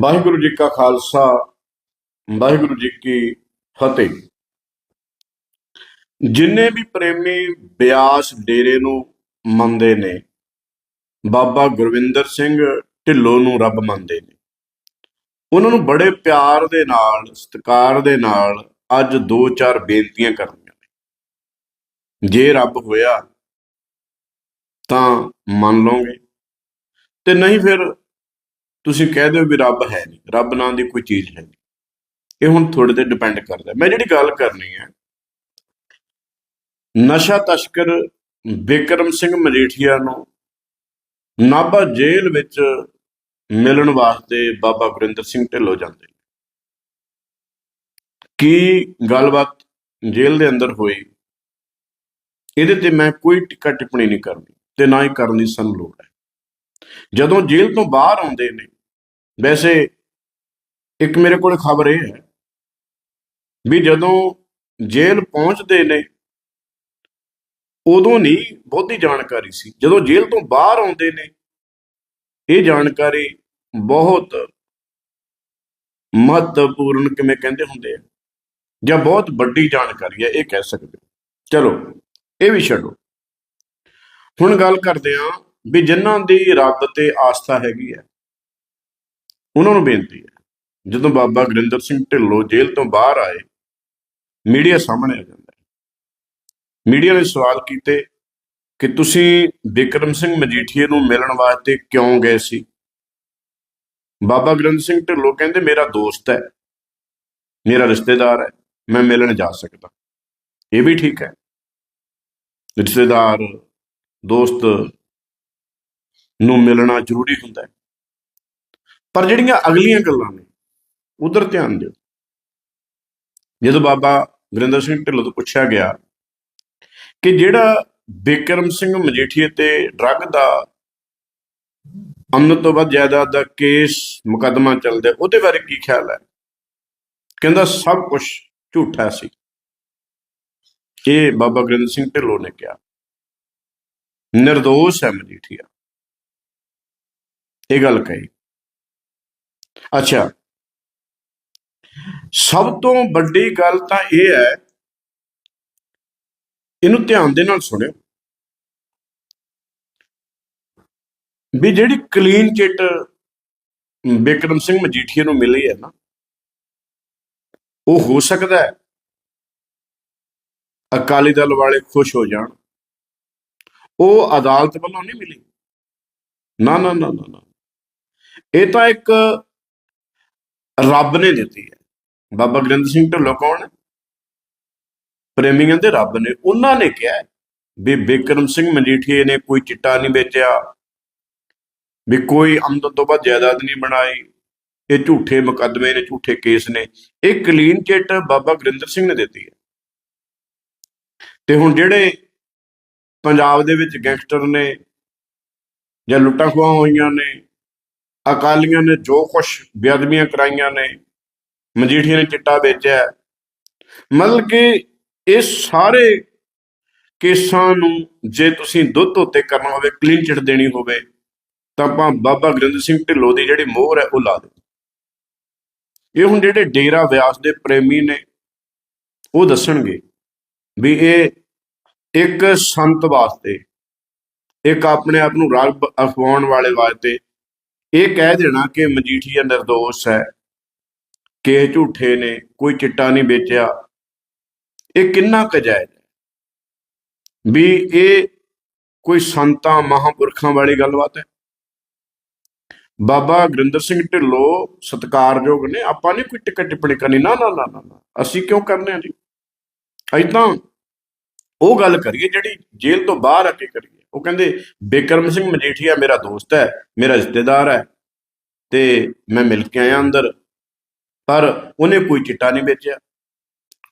ਵਾਹਿਗੁਰੂ ਜੀ ਕਾ ਖਾਲਸਾ, ਵਾਹਿਗੁਰੂ ਜੀ ਕੀ ਫਤਿਹ। ਜਿੰਨੇ ਵੀ ਪ੍ਰੇਮੀ ਬਿਆਸ ਡੇਰੇ ਨੂੰ ਮੰਨਦੇ ਨੇ, ਬਾਬਾ ਗੁਰਵਿੰਦਰ ਸਿੰਘ ਢਿੱਲੋਂ ਨੂੰ ਰੱਬ ਮੰਨਦੇ ਨੇ। ਉਹਨਾਂ ਨੂੰ ਬੜੇ ਪਿਆਰ ਦੇ ਨਾਲ, ਸਤਿਕਾਰ ਦੇ ਨਾਲ ਅੱਜ ਦੋ ਚਾਰ ਬੇਨਤੀਆਂ ਕਰਨੀਆਂ ਨੇ। ਜੇ ਰੱਬ ਹੋਇਆ ਤਾਂ ਮੰਨ ਲਓਗੇ। ਤੇ ਨਹੀਂ ਫਿਰ ਤੁਸੀਂ ਕਹਿ ਦਿਓ ਵੀ ਰੱਬ ਹੈ ਨਹੀਂ, ਰੱਬ ਨਾਂ ਦੀ ਕੋਈ ਚੀਜ਼ ਹੈ ਨਹੀਂ। ਇਹ ਹੁਣ ਤੁਹਾਡੇ ਤੇ ਡਿਪੈਂਡ ਕਰਦਾ ਮੈਂ ਜਿਹੜੀ ਗੱਲ ਕਰਨੀ ਹੈ, ਨਸ਼ਾ ਤਸਕਰ ਬਿਕਰਮ ਸਿੰਘ ਮਜੀਠੀਆ ਨੂੰ ਨਾਭਾ ਜੇਲ੍ਹ ਵਿੱਚ ਮਿਲਣ ਵਾਸਤੇ ਬਾਬਾ ਗੁਰਿੰਦਰ ਸਿੰਘ ਢਿੱਲੋਂ ਜਾਂਦੇ ਨੇ। ਕੀ ਗੱਲਬਾਤ ਜੇਲ੍ਹ ਦੇ ਅੰਦਰ ਹੋਈ? ਇਹਦੇ ਤੇ ਮੈਂ ਕੋਈ ਟਿੱਕਾ ਟਿੱਪਣੀ ਨਹੀਂ ਕਰਨੀ ਤੇ ਨਾ ਹੀ ਕਰਨ ਦੀ ਸਾਨੂੰ ਲੋੜ ਹੈ। ਜਦੋਂ ਜੇਲ੍ਹ ਤੋਂ ਬਾਹਰ ਆਉਂਦੇ ਨੇ ਵੈਸੇ ਇੱਕ ਮੇਰੇ ਕੋਲ ਖਬਰ ਇਹ ਹੈ ਵੀ ਜਦੋਂ ਜੇਲ੍ਹ ਪਹੁੰਚਦੇ ਨੇ, ਉਦੋਂ ਨਹੀਂ, ਬਹੁਤੀ ਜਾਣਕਾਰੀ ਸੀ। ਜਦੋਂ ਜੇਲ੍ਹ ਤੋਂ ਬਾਹਰ ਆਉਂਦੇ ਨੇ, ਇਹ ਜਾਣਕਾਰੀ ਬਹੁਤ ਮਹੱਤਵਪੂਰਨ ਕਿਵੇਂ ਕਹਿੰਦੇ ਹੁੰਦੇ ਆ, ਜਾਂ ਬਹੁਤ ਵੱਡੀ ਜਾਣਕਾਰੀ ਹੈ, ਇਹ ਕਹਿ ਸਕਦੇ ਚਲੋ, ਇਹ ਵੀ ਛੱਡੋ। ਹੁਣ ਗੱਲ ਕਰਦੇ ਹਾਂ ਵੀ ਜਿਨ੍ਹਾਂ ਦੀ ਰੱਬ ਤੇ ਆਸਥਾ ਹੈਗੀ ਹੈ ਉਹਨਾਂ ਨੂੰ ਬੇਨਤੀ ਹੈ, ਜਦੋਂ ਬਾਬਾ ਗੁਰਿੰਦਰ ਸਿੰਘ ਢਿੱਲੋਂ ਜੇਲ੍ਹ ਤੋਂ ਬਾਹਰ ਆਏ, ਮੀਡੀਆ ਸਾਹਮਣੇ ਆ ਜਾਂਦਾ ਹੈ। ਮੀਡੀਆ ਨੇ ਸਵਾਲ ਕੀਤੇ ਕਿ ਤੁਸੀਂ ਵਿਕਰਮ ਸਿੰਘ ਮਜੀਠੀਏ ਨੂੰ ਮਿਲਣ ਵਾਸਤੇ ਕਿਉਂ ਗਏ ਸੀ? ਬਾਬਾ ਗੁਰਿੰਦਰ ਸਿੰਘ ਢਿੱਲੋਂ ਕਹਿੰਦੇ, ਮੇਰਾ ਦੋਸਤ ਹੈ, ਮੇਰਾ ਰਿਸ਼ਤੇਦਾਰ ਹੈ, ਮੈਂ ਮਿਲਣ ਜਾ ਸਕਦਾ। ਇਹ ਵੀ ਠੀਕ ਹੈ। ਰਿਸ਼ਤੇਦਾਰ, ਦੋਸਤ ਨੂੰ ਮਿਲਣਾ ਜ਼ਰੂਰੀ ਹੁੰਦਾ ਹੈ। ਪਰ ਜਿਹੜੀਆਂ ਅਗਲੀਆਂ ਗੱਲਾਂ ਨੇ, ਉਧਰ ਧਿਆਨ ਦਿਓ। ਜਦੋਂ ਬਾਬਾ ਗੁਰਿੰਦਰ ਸਿੰਘ ਢਿੱਲੋਂ ਤੋਂ ਪੁੱਛਿਆ ਗਿਆ ਕਿ ਜਿਹੜਾ ਬਿਕਰਮ ਸਿੰਘ ਮਜੀਠੀਏ ਤੇ ਡਰੱਗ ਦਾ ਅਮਨ ਤੋਂ ਬਾਅਦ ਜਾਇਦਾਦ ਦਾ ਕੇਸ ਮੁਕੱਦਮਾ ਚੱਲਦਾ, ਉਹਦੇ ਬਾਰੇ ਕੀ ਖਿਆਲ ਹੈ? ਕਹਿੰਦਾ ਸਭ ਕੁਝ ਝੂਠਾ ਸੀ। ਇਹ ਬਾਬਾ ਗੁਰਿੰਦਰ ਸਿੰਘ ਢਿੱਲੋਂ ਨੇ ਕਿਹਾ। ਨਿਰਦੋਸ਼ ਹੈ ਮਜੀਠੀਆ। ਇਹ ਗੱਲ ਕਹੀ। ਅੱਛਾ। ਸਭ ਤੋਂ ਵੱਡੀ ਗੱਲ ਤਾਂ ਇਹ ਹੈ, ਇਹਨੂੰ ਧਿਆਨ ਦੇ ਨਾਲ ਸੁਣਿਓ। ਵੀ ਜਿਹੜੀ ਕਲੀਨ ਚਿੱਟ ਬਿਕਰਮ ਸਿੰਘ ਮਜੀਠੀਆ ਨੂੰ ਮਿਲੀ ਹੈ ਨਾ, ਉਹ ਹੋ ਸਕਦਾ ਹੈ ਅਕਾਲੀ ਦਲ ਵਾਲੇ ਖੁਸ਼ ਹੋ ਜਾਣ। ਉਹ ਅਦਾਲਤ ਵੱਲੋਂ ਨਹੀਂ ਮਿਲੀ। ਨਾ ਨਾ ਨਾ ਨਾ ਨਾ। ਇਹ ਤਾਂ ਇੱਕ ਰੱਬ ਨੇ ਦਿੱਤੀ ਹੈ। ਬਾਬਾ ਗੁਰਿੰਦਰ ਸਿੰਘ ਢਿੱਲੋਂ ਕੌਣ ਹੈ? ਪ੍ਰੇਮੀਆਂ ਦੇ ਰੱਬ ਨੇ। ਉਹਨਾਂ ਨੇ ਕਿਹਾ ਵੀ ਬਿਕਰਮ ਸਿੰਘ ਮਜੀਠੀਏ ਨੇ ਕੋਈ ਚਿੱਟਾ ਨਹੀਂ ਵੇਚਿਆ, ਵੀ ਕੋਈ ਆਮਦਨ ਤੋਂ ਵੱਧ ਜਾਇਦਾਦ ਨਹੀਂ ਬਣਾਈ। ਇਹ ਝੂਠੇ ਮੁਕੱਦਮੇ ਨੇ, ਝੂਠੇ ਕੇਸ ਨੇ। ਇਹ ਕਲੀਨ ਚਿੱਟ ਬਾਬਾ ਗੁਰਿੰਦਰ ਸਿੰਘ ਨੇ ਦਿੱਤੀ ਹੈ। ਤੇ ਹੁਣ ਜਿਹੜੇ ਪੰਜਾਬ ਦੇ ਵਿੱਚ ਗੈਂਗਸਟਰ ਨੇ ਜਾਂ ਲੁੱਟਾਂ ਖੋਹਾਂ ਹੋਈਆਂ ਨੇ ਅਕਾਲੀਆਂ ਨੇ ਜੋ ਕੁਝ ਬੇਅਦਬੀਆਂ ਕਰਾਈਆਂ ਨੇ, ਮਜੀਠੀਆ ਨੇ ਚਿੱਟਾ ਵੇਚਿਆ ਮਤਲਬ ਕਿ ਇਹ ਸਾਰੇ ਕੇਸਾਂ ਨੂੰ ਜੇ ਤੁਸੀਂ ਦੁੱਧ ਉੱਤੇ ਕਰਨਾ ਹੋਵੇ ਕਲੀਨ ਚਿੱਟ ਦੇਣੀ ਹੋਵੇ, ਤਾਂ ਆਪਾਂ ਬਾਬਾ ਗੁਰਿੰਦਰ ਸਿੰਘ ਢਿੱਲੋਂ ਦੀ ਜਿਹੜੀ ਮੋਹਰ ਹੈ, ਉਹ ਲਾ ਦੇ ਇਹ ਹੁਣ ਜਿਹੜੇ ਡੇਰਾ ਵਿਆਸ ਦੇ ਪ੍ਰੇਮੀ ਨੇ, ਉਹ ਦੱਸਣਗੇ ਵੀ ਇਹ ਇੱਕ ਸੰਤ ਵਾਸਤੇ, ਇੱਕ ਆਪਣੇ ਆਪ ਨੂੰ ਰੱਬ ਅਖਵਾਉਣ ਵਾਲੇ ਵਾਸਤੇ ਇਹ ਕਹਿ ਦੇਣਾ ਕਿ ਮਜੀਠੀਆ ਨਿਰਦੋਸ਼ ਹੈ। ਕਿ ਇਹ ਝੂਠੇ ਨੇ, ਕੋਈ ਚਿੱਟਾ ਨਹੀਂ ਵੇਚਿਆ। ਇਹ ਕਿੰਨਾ ਕੁ ਹੈ? ਵੀ ਇਹ ਕੋਈ ਸੰਤਾਂ, ਮਹਾਂਪੁਰਖਾਂ ਵਾਲੀ ਗੱਲਬਾਤ ਹੈ? ਬਾਬਾ ਗੁਰਿੰਦਰ ਸਿੰਘ ਢਿੱਲੋਂ ਸਤਿਕਾਰਯੋਗ ਨੇ, ਆਪਾਂ ਨੇ ਕੋਈ ਟਿਕਟ ਟਿੱਪਣੀ ਕਰਨੀ। ਨਾ ਨਾ ਨਾ ਨਾ ਨਾ। ਅਸੀਂ ਕਿਉਂ ਕਰਨੇ ਆ ਜੀ? ਐਦਾਂ ਉਹ ਗੱਲ ਕਰੀਏ ਜਿਹੜੀ ਜੇਲ੍ਹ ਤੋਂ ਬਾਹਰ ਆ ਕੇ ਕਰੀਏ। ਉਹ ਕਹਿੰਦੇ, ਬਿਕਰਮ ਸਿੰਘ ਮਜੀਠੀਆ ਮੇਰਾ ਦੋਸਤ ਹੈ, ਮੇਰਾ ਰਿਸ਼ਤੇਦਾਰ ਹੈ ਤੇ ਮੈਂ ਮਿਲ ਕੇ ਆਇਆ ਅੰਦਰ, ਪਰ ਉਹਨੇ ਕੋਈ ਚਿੱਟਾ ਨਹੀਂ ਵੇਚਿਆ,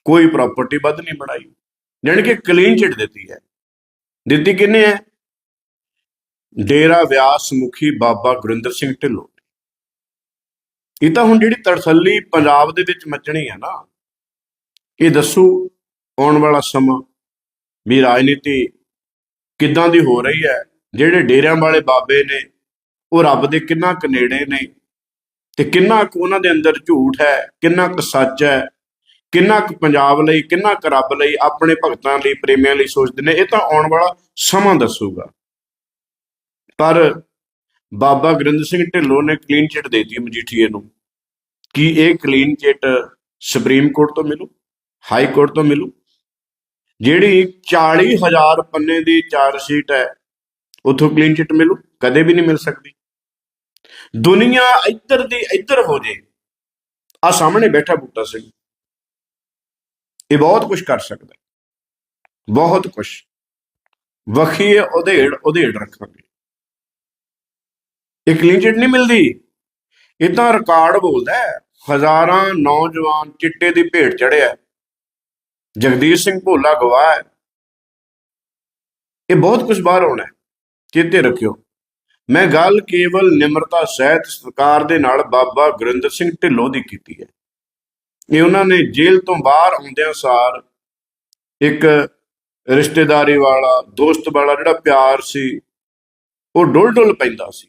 ਕੋਈ ਪ੍ਰਾਪਰਟੀ ਵੱਧ ਨਹੀਂ ਬਣਾਈ, ਜਾਣੀ ਕਿ ਕਲੀਨ ਚਿੱਟ ਦਿੱਤੀ ਹੈ। ਦਿੱਤੀ ਕਿੰਨੇ ਹੈ? ਡੇਰਾ ਵਿਆਸ ਮੁਖੀ ਬਾਬਾ ਗੁਰਿੰਦਰ ਸਿੰਘ ਢਿੱਲੋਂ। ਇਹ ਤਾਂ ਹੁਣ ਜਿਹੜੀ ਤੜਸੱਲੀ ਪੰਜਾਬ ਦੇ ਵਿੱਚ ਮੱਚਣੀ ਹੈ ਨਾ, ਇਹ ਦੱਸੂ ਆਉਣ ਵਾਲਾ ਸਮਾਂ ਵੀ ਰਾਜਨੀਤੀ ਕਿੱਦਾਂ ਦੀ ਹੋ ਰਹੀ ਹੈ? ਜਿਹੜੇ ਡੇਰਿਆਂ ਵਾਲੇ ਬਾਬੇ ਨੇ, ਉਹ ਰੱਬ ਦੇ ਕਿੰਨਾ ਕੁ ਨੇੜੇ ਨੇ? ਤੇ ਕਿੰਨਾ ਕੁ ਉਹਨਾਂ ਦੇ ਅੰਦਰ ਝੂਠ ਹੈ? ਕਿੰਨਾ ਕੁ ਸੱਚ ਹੈ? ਕਿੰਨਾ ਕੁ ਪੰਜਾਬ ਲਈ, ਕਿੰਨਾ ਕੁ ਰੱਬ ਲਈ ਆਪਣੇ ਭਗਤਾਂ ਲਈ, ਪ੍ਰੇਮੀਆਂ ਲਈ ਸੋਚਦੇ ਨੇ? ਇਹ ਤਾਂ ਆਉਣ ਵਾਲਾ ਸਮਾਂ ਦੱਸੂਗਾ। ਪਰ ਬਾਬਾ ਗੁਰਿੰਦਰ ਸਿੰਘ ਢਿੱਲੋਂ ਨੇ ਕਲੀਨ ਚਿੱਟ ਦੇ ਦਿੱਤੀ ਮਜੀਠੀਏ ਨੂੰ। ਕਿ ਇਹ ਕਲੀਨ ਚਿੱਟ ਸੁਪਰੀਮ ਕੋਰਟ ਤੋਂ ਮਿਲੂ? ਹਾਈ ਕੋਰਟ ਤੋਂ ਮਿਲੂ? ਜਿਹੜੀ 40000 ਪੰਨੇ ਦੀ ਚਾਰਜ ਸ਼ੀਟ ਹੈ, ਉਥੋਂ ਕਲੀਨ ਚਿੱਟ ਮਿਲੂ, ਕਦੇ ਵੀ ਨਹੀਂ ਮਿਲ ਸਕਦੀ। ਦੁਨੀਆ ਇੱਧਰ ਦੀ ਇੱਧਰ ਹੋ ਜੇ ਆ ਸਾਹਮਣੇ ਬੈਠਾ ਬੂਟਾ ਸਿੰਘ। ਇਹ ਬਹੁਤ ਕੁਝ ਕਰ ਸਕਦਾ। ਬਹੁਤ ਕੁਝ ਵਖੀਏ ਉਧੇੜ ਉਧੇੜ ਰੱਖਾਂਗੇ। ਇਹ ਕਲੀਨ ਚਿੱਟ ਨਹੀਂ ਮਿਲਦੀ। ਇਹ ਤਾਂ ਰਿਕਾਰਡ ਬੋਲਦਾ ਹਜ਼ਾਰਾਂ ਨੌਜਵਾਨ ਚਿੱਟੇ ਦੀ ਭੇਟ ਚੜਿਆ ਜਗਦੀਸ਼ ਸਿੰਘ ਭੋਲਾ ਗਵਾਹ ਹੈ। ਇਹ ਬਹੁਤ ਕੁਝ ਬਾਹਰ ਆਉਣਾ ਹੈ। ਚੇਤੇ ਰੱਖਿਓ। ਮੈਂ ਗੱਲ ਕੇਵਲ ਨਿਮਰਤਾ, ਸਹਿਤ ਸਰਕਾਰ ਦੇ ਨਾਲ ਬਾਬਾ ਗੁਰਿੰਦਰ ਸਿੰਘ ਢਿੱਲੋਂ ਦੀ ਕੀਤੀ ਹੈ। ਇਹ ਉਹਨਾਂ ਨੇ ਜੇਲ੍ਹ ਤੋਂ ਬਾਹਰ ਆਉਂਦਿਆਂ ਸਾਰ ਇੱਕ ਰਿਸ਼ਤੇਦਾਰੀ ਵਾਲਾ, ਦੋਸਤ ਵਾਲਾ ਜਿਹੜਾ ਪਿਆਰ ਸੀ, ਉਹ ਡੁੱਲ ਡੁੱਲ ਪੈਂਦਾ ਸੀ।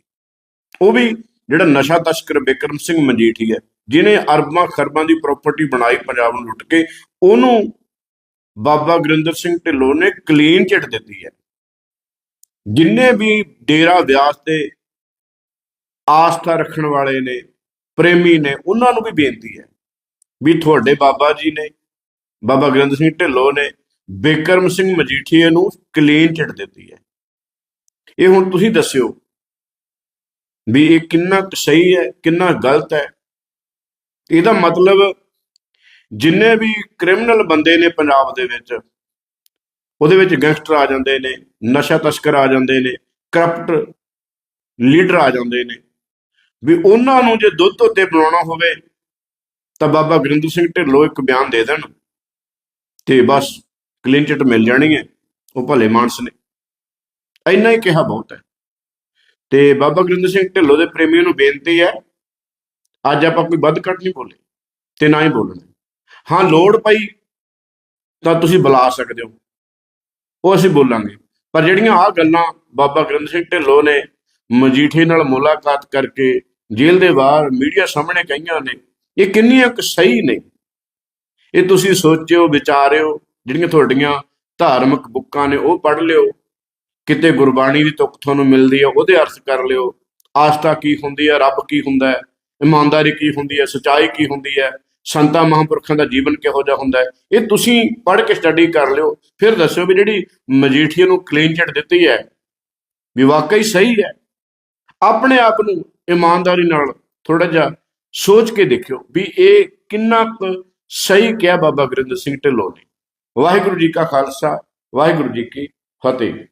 ਉਹ ਵੀ ਜਿਹੜਾ ਨਸ਼ਾ ਤਸਕਰ ਬਿਕਰਮ ਸਿੰਘ ਮਜੀਠੀ ਹੈ ਜਿਨੇ ਅਰਬਾਂ ਖਰਬਾਂ ਦੀ ਪ੍ਰਾਪਰਟੀ ਬਣਾਈ, ਪੰਜਾਬ ਨੂੰ ਲੁੱਟ ਕੇ, ਉਹਨੂੰ ਬਾਬਾ ਗੁਰਿੰਦਰ ਸਿੰਘ ਢਿੱਲੋਂ ਨੇ ਕਲੀਨ ਚਿੱਟ ਦਿੱਤੀ ਹੈ। ਜਿੰਨੇ ਵੀ ਡੇਰਾ ਵਿਆਸ ਤੇ ਆਸਥਾ ਰੱਖਣ ਵਾਲੇ ਨੇ, ਪ੍ਰੇਮੀ ਨੇ, ਉਹਨਾਂ ਨੂੰ ਵੀ ਬੇਨਤੀ ਹੈ ਵੀ ਤੁਹਾਡੇ ਬਾਬਾ ਜੀ ਨੇ, ਬਾਬਾ ਗੁਰਿੰਦਰ ਸਿੰਘ ਢਿੱਲੋਂ ਨੇ ਬਿਕਰਮ ਸਿੰਘ ਮਜੀਠੀਏ ਨੂੰ ਕਲੀਨ ਚਿੱਟ ਦਿੱਤੀ ਹੈ। ਇਹ ਹੁਣ ਤੁਸੀਂ ਦੱਸਿਓ ਵੀ ਇਹ ਕਿੰਨਾ ਕੁ ਸਹੀ ਹੈ, ਕਿੰਨਾ ਗਲਤ ਹੈ। ਇਹਦਾ ਮਤਲਬ ਜਿੰਨੇ ਵੀ ਕ੍ਰਿਮੀਨਲ ਬੰਦੇ ਨੇ ਪੰਜਾਬ ਦੇ ਵਿੱਚ, ਉਹਦੇ ਵਿੱਚ ਗੈਂਗਸਟਰ ਆ ਜਾਂਦੇ ਨੇ, ਨਸ਼ਾ ਤਸਕਰ ਆ ਜਾਂਦੇ ਨੇ ਕਰਪਟ ਲੀਡਰ ਆ ਜਾਂਦੇ ਨੇ। ਵੀ ਉਹਨਾਂ ਨੂੰ ਜੇ ਦੁੱਧ ਉੱਤੇ ਬਣਾਉਣਾ ਹੋਵੇ, ਤਾਂ ਬਾਬਾ ਗੁਰਿੰਦਰ ਸਿੰਘ ਢਿੱਲੋਂ ਇੱਕ ਬਿਆਨ ਦੇ ਦੇਣ ਤੇ ਬਸ ਕਲੀਨ ਚਿੱਟ ਮਿਲ ਜਾਣੀ ਹੈ ਉਹ ਭਲੇ ਮਾਨਸ ਨੇ। ਇੰਨਾ ਹੀ ਕਿਹਾ ਬਹੁਤ ਹੈ। ਤੇ ਬਾਬਾ ਗੁਰਿੰਦਰ ਸਿੰਘ ਢਿੱਲੋਂ ਦੇ ਪ੍ਰੇਮੀਆਂ ਨੂੰ ਬੇਨਤੀ ਹੈ, ਅੱਜ ਆਪਾਂ ਕੋਈ ਵੱਧ ਘੱਟ ਨਹੀਂ ਬੋਲੇ, ਤੇ ਨਾ ਹੀ ਬੋਲਣਾ। ਹਾਂ, ਲੋੜ ਪਈ ਤਾਂ ਤੁਸੀਂ ਬੁਲਾ ਸਕਦੇ ਹੋ। ਉਹ ਅਸੀਂ ਬੋਲਾਂਗੇ। ਪਰ ਜਿਹੜੀਆਂ ਆਹ ਗੱਲਾਂ ਬਾਬਾ ਗ੍ਰੰਥ ਸਿੰਘ ਢਿੱਲੋਂ ਨੇ ਮਜੀਠੇ ਨਾਲ ਮੁਲਾਕਾਤ ਕਰਕੇ ਜੇਲ੍ਹ ਦੇ ਬਾਹਰ ਮੀਡੀਆ ਸਾਹਮਣੇ ਕਹੀਆਂ ਨੇ, ਇਹ ਕਿੰਨੀਆਂ ਕੁ ਸਹੀ ਨੇ? ਇਹ ਤੁਸੀਂ ਸੋਚਿਓ, ਵਿਚਾਰਿਓ, ਜਿਹੜੀਆਂ ਤੁਹਾਡੀਆਂ ਧਾਰਮਿਕ ਬੁੱਕਾਂ ਨੇ, ਉਹ ਪੜ੍ਹ ਲਿਓ। ਕਿਤੇ ਗੁਰਬਾਣੀ ਦੀ ਤੁਕ ਤੁਹਾਨੂੰ ਮਿਲਦੀ ਹੈ ਉਹਦੇ ਅਰਥ ਕਰ ਲਿਓ। ਆਸਥਾ ਕੀ ਹੁੰਦੀ ਹੈ ਰੱਬ ਕੀ ਹੁੰਦਾ ਹੈ? ਇਮਾਨਦਾਰੀ ਕੀ ਹੁੰਦੀ ਹੈ? ਸਚਾਈ ਕੀ ਹੁੰਦੀ ਹੈ? ਸੰਤਾਂ ਮਹਾਂਪੁਰਖਾਂ ਦਾ ਜੀਵਨ ਕਿਹੋ ਜਿਹਾ ਹੁੰਦਾ ਹੈ? ਇਹ ਤੁਸੀਂ ਪੜ੍ਹ ਕੇ ਸਟੱਡੀ ਕਰ ਲਿਓ, ਫਿਰ ਦੱਸਿਓ ਵੀ ਜਿਹੜੀ ਮਜੀਠੀਆ ਨੂੰ ਕਲੀਨ ਚਿੱਟ ਦਿੱਤੀ ਹੈ, ਵੀ ਵਾਕਈ ਸਹੀ ਹੈ। ਆਪਣੇ ਆਪ ਨੂੰ ਇਮਾਨਦਾਰੀ ਨਾਲ ਥੋੜਾ ਜਿਹਾ ਸੋਚ ਕੇ ਦੇਖਿਓ ਵੀ ਇਹ ਕਿੰਨਾ ਕੁ ਸਹੀ ਕਿਹਾ ਬਾਬਾ ਗੁਰਿੰਦਰ ਸਿੰਘ ਢਿੱਲੋਂ ਨੇ। ਵਾਹਿਗੁਰੂ ਜੀ ਕਾ ਖਾਲਸਾ, ਵਾਹਿਗੁਰੂ ਜੀ ਕੀ ਫਤਿਹ।